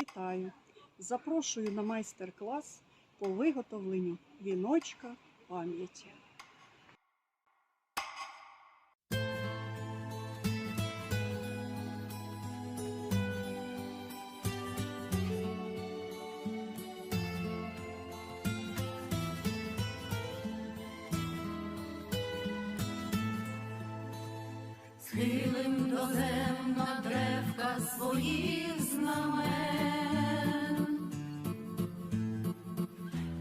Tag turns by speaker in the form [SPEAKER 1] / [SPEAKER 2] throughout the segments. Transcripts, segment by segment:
[SPEAKER 1] Вітаю! Запрошую на майстер-клас по виготовленню віночка пам'яті.
[SPEAKER 2] Схилим до земна древка своїх знамен.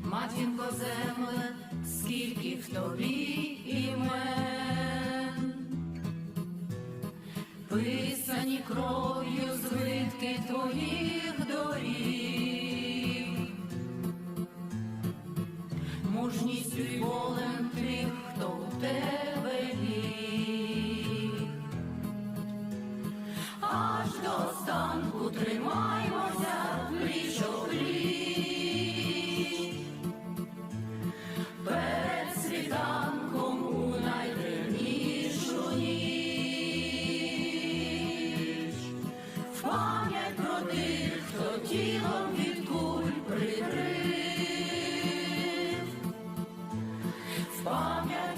[SPEAKER 2] Матінко земле, скільки в тобі імен, писані кров'ю звитки твоїх доріг, мужністю й волем тих, хто в тебе Аж до останку тримаймося пліч опліч. Перед світанком у найдивнішу ніч. В пам'ять про тих, хто тілом від куль прикрив. В пам'ять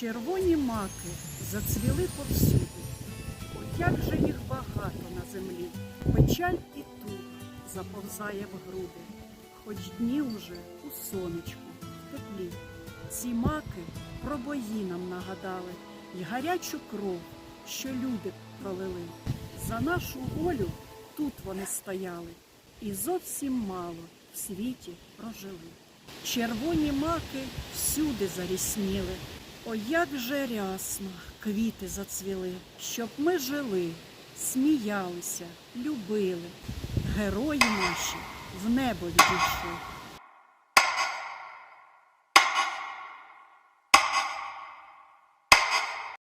[SPEAKER 1] Червоні маки зацвіли повсюди. О, як же їх багато на землі. Печаль і туга заповзає в груди. Хоч дні уже у сонечку, в теплі. Ці маки про бої нам нагадали й гарячу кров, що люди пролили. За нашу волю тут вони стояли, і зовсім мало в світі прожили. Червоні маки всюди зарісніли. О, як же рясно квіти зацвіли, щоб ми жили, сміялися, любили. Герої наші в небо відійшли.